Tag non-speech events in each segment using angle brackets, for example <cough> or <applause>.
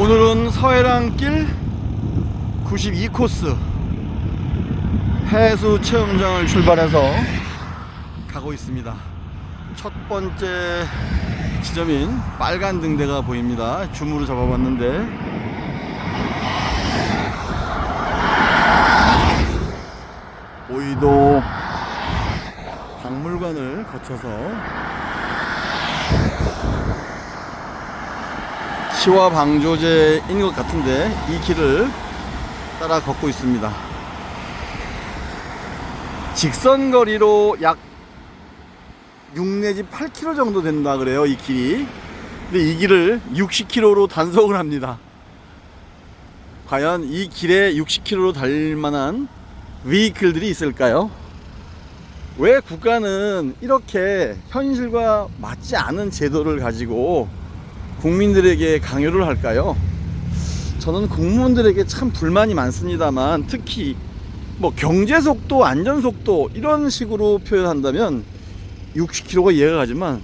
오늘은 서해랑길 92코스 해수 체험장을 출발해서 가고 있습니다. 첫 번째 지점인 빨간 등대가 보입니다. 줌으로 잡아봤는데 오이도 박물관을 거쳐서 시와 방조제인 것 같은데 이 길을 따라 걷고 있습니다. 직선 거리로 약 6 내지 8km 정도 된다 그래요 이 길이. 근데 이 길을 60km로 단속을 합니다. 과연 이 길에 60km로 달릴 만한 위클들이 있을까요? 왜 국가는 이렇게 현실과 맞지 않은 제도를 가지고 국민들에게 강요를 할까요? 저는 공무원들에게 참 불만이 많습니다만 특히 뭐 경제 속도, 안전 속도 이런 식으로 표현한다면 60km가 이해가 가지만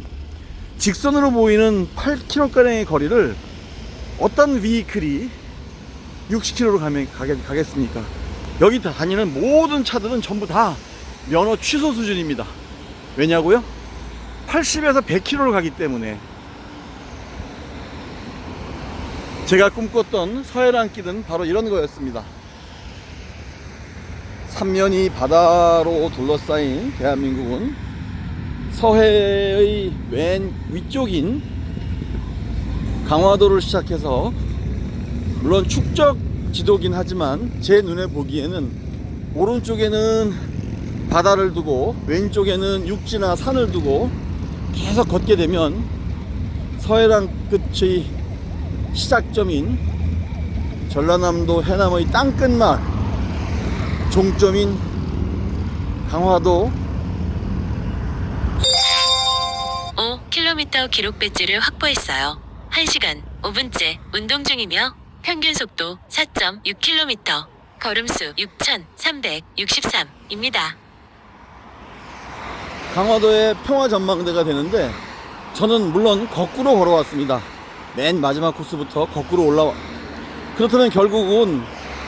직선으로 보이는 8km가량의 거리를 어떤 비클이 60km로 가면 가겠, 가겠 습니까? 여기 다니는 모든 차들은 전부 다 면허 취소 수준입니다. 왜냐고요? 80에서 100km를 가기 때문에 제가 꿈꿨던 서해랑 길은 바로 이런 거였습니다. 삼면이 바다로 둘러싸인 대한민국은 서해의 왼 위쪽인 강화도를 시작해서 물론 축적 지도긴 하지만 제 눈에 보기에는 오른쪽에는 바다를 두고 왼쪽에는 육지나 산을 두고 계속 걷게 되면 서해랑 끝의 시작점인 전라남도 해남의 땅끝마을 종점인 강화도 5km 기록 배지를 확보했어요. 1시간 5분째 운동 중이며 평균 속도 4.6km, 걸음수 6,363입니다. 강화도의 평화 전망대가 되는데 저는 물론 거꾸로 걸어왔습니다. 맨 마지막 코스부터 거꾸로 올라와. 그렇다면 결국은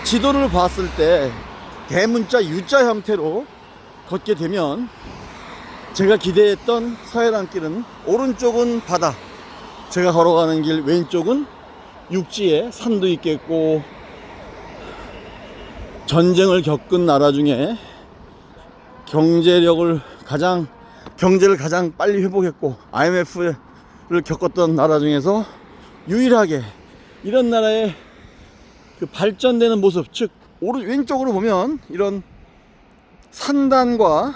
지도를 봤을 때 대문자 U자 형태로 걷게 되면 제가 기대했던 서해랑 길은 오른쪽은 바다, 제가 걸어가는 길 왼쪽은 육지에 산도 있겠고 전쟁을 겪은 나라 중에 경제력을 가장 경제를 가장 빨리 회복했고 IMF를 겪었던 나라 중에서 유일하게 이런 나라의 그 발전되는 모습 즉 오른 왼쪽으로 보면 이런 산단과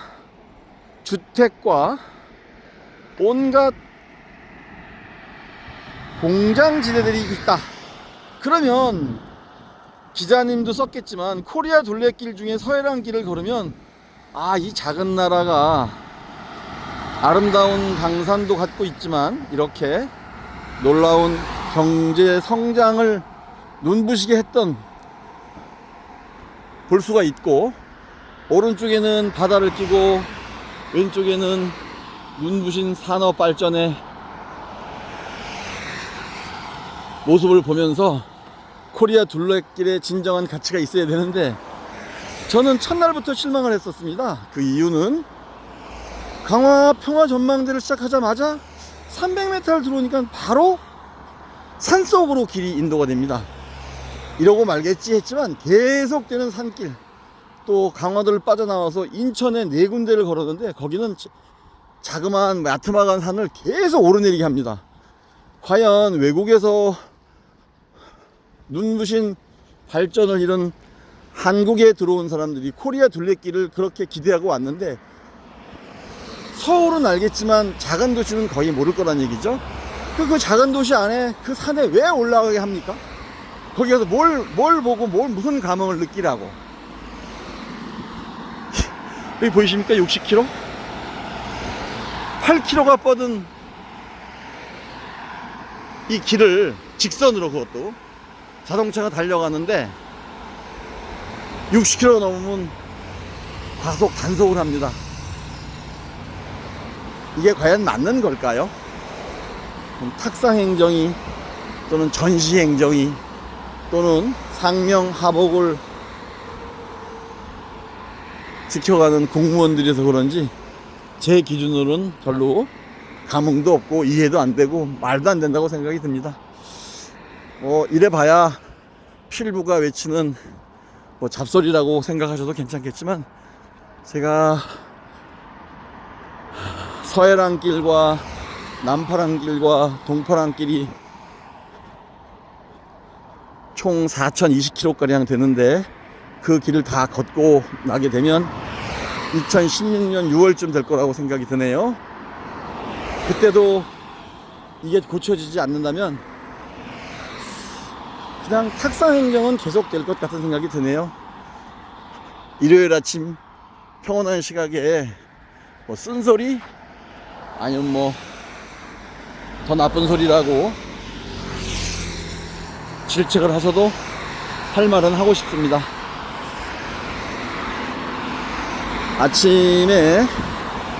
주택과 온갖 공장 지대들이 있다. 그러면 기자님도 썼겠지만 코리아 둘레길 중에 서해랑 길을 걸으면 아 이 작은 나라가 아름다운 강산도 갖고 있지만 이렇게 놀라운 경제 성장을 눈부시게 했던 볼 수가 있고 오른쪽에는 바다를 끼고 왼쪽에는 눈부신 산업 발전의 모습을 보면서 코리아 둘레길의 진정한 가치가 있어야 되는데 저는 첫날부터 실망을 했었습니다. 그 이유는 강화 평화 전망대를 시작하자마자 300m를 들어오니까 바로 산속으로 길이 인도가 됩니다. 이러고 말겠지 했지만 계속되는 산길 또 강화도를 빠져나와서 인천에 네 군데를 걸었는데 거기는 자- 자그마한 야트막한 산을 계속 오르내리게 합니다. 과연 외국에서 눈부신 발전을 이룬 한국에 들어온 사람들이 코리아 둘레길을 그렇게 기대하고 왔는데 서울은 알겠지만 작은 도시는 거의 모를 거란 얘기죠. 그, 그 작은 도시 안에 그 산에 왜 올라가게 합니까? 거기 가서 뭘, 뭘 보고 뭘 무슨 감흥을 느끼라고. <laughs> 여기 보이십니까? 60km? 8km가 뻗은 이 길을 직선으로 그것도 자동차가 달려가는데 60km 넘으면 과속 단속을 합니다. 이게 과연 맞는 걸까요? 탁상 행정이 또는 전시 행정이 또는 상명 하복을 지켜가는 공무원들이서 그런지 제 기준으로는 별로 감흥도 없고 이해도 안 되고 말도 안 된다고 생각이 듭니다. 어, 이래 봐야 필부가 외치는 뭐 잡소리라고 생각하셔도 괜찮겠지만 제가 서해랑길과 남파랑길과 동파랑길이 총 4,020km가량 되는데 그 길을 다 걷고 나게 되면 2016년 6월쯤 될 거라고 생각이 드네요. 그때도 이게 고쳐지지 않는다면 그냥 탁상 행정은 계속 될 것 같은 생각이 드네요. 일요일 아침 평온한 시각에 뭐 쓴소리 아니면 뭐 더 나쁜 소리라고 질책을 하셔도 할 말은 하고 싶습니다. 아침에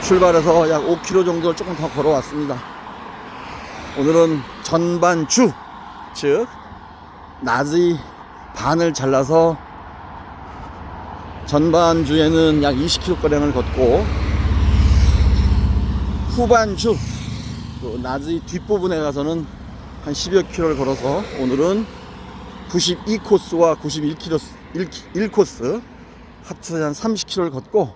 출발해서 약 5km 정도를 조금 더 걸어왔습니다. 오늘은 전반주, 즉, 낮의 반을 잘라서 전반주에는 약 20km가량을 걷고, 후반주, 또 낮의 뒷부분에 가서는 한 10여 킬로를 걸어서 오늘은 92코스와 91km, 1코스 합쳐서 한 30km를 걷고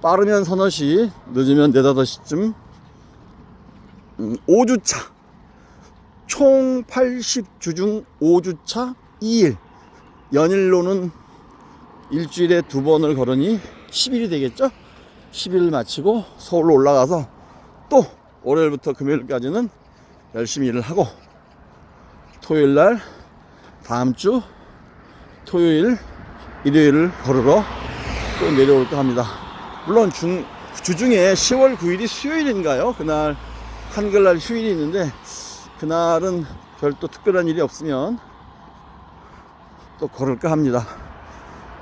빠르면 서너 시, 늦으면 네다섯 시쯤 음, 5주차 총 80주 중 5주차 2일 연일로는 일주일에 두 번을 걸으니 10일이 되겠죠? 10일 마치고 서울로 올라가서 또 월요일부터 금요일까지는 열심히 일을 하고 토요일 날 다음 주 토요일 일요일을 걸으러 또 내려올까 합니다. 물론 중, 주중에 10월 9일이 수요일인가요? 그날 한글날 휴일이 있는데 그날은 별도 특별한 일이 없으면 또 걸을까 합니다.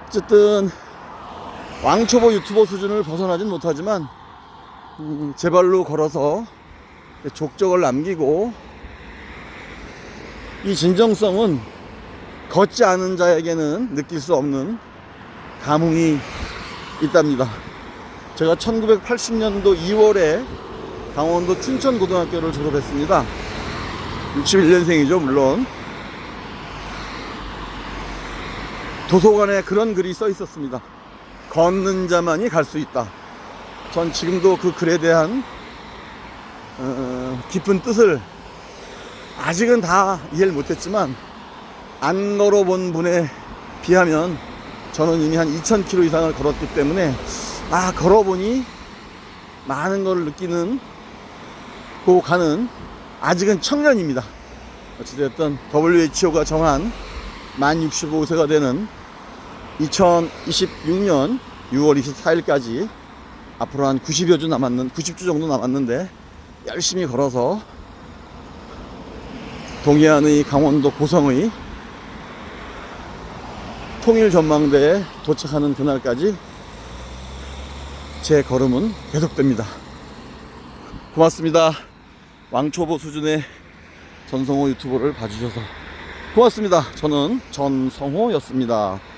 어쨌든 왕초보 유튜버 수준을 벗어나진 못하지만 음, 제 발로 걸어서 족적을 남기고 이 진정성은 걷지 않은 자에게는 느낄 수 없는 감흥이 있답니다. 제가 1980년도 2월에 강원도 춘천고등학교를 졸업했습니다. 61년생이죠, 물론. 도서관에 그런 글이 써 있었습니다. 걷는 자만이 갈 수 있다. 전 지금도 그 글에 대한 어, 깊은 뜻을 아직은 다 이해를 못했지만 안 걸어본 분에 비하면 저는 이미 한 2,000km 이상을 걸었기 때문에 아 걸어보니 많은 걸 느끼는 고 가는 아직은 청년입니다. 어찌됐든 WHO가 정한 만 65세가 되는 2026년 6월 24일까지 앞으로 한 90여 주 남았는 90주 정도 남았는데 열심히 걸어서 동해안의 강원도 고성의 통일 전망대에 도착하는 그날까지 제 걸음은 계속됩니다. 고맙습니다. 왕초보 수준의 전성호 유튜버를 봐주셔서 고맙습니다. 저는 전성호였습니다.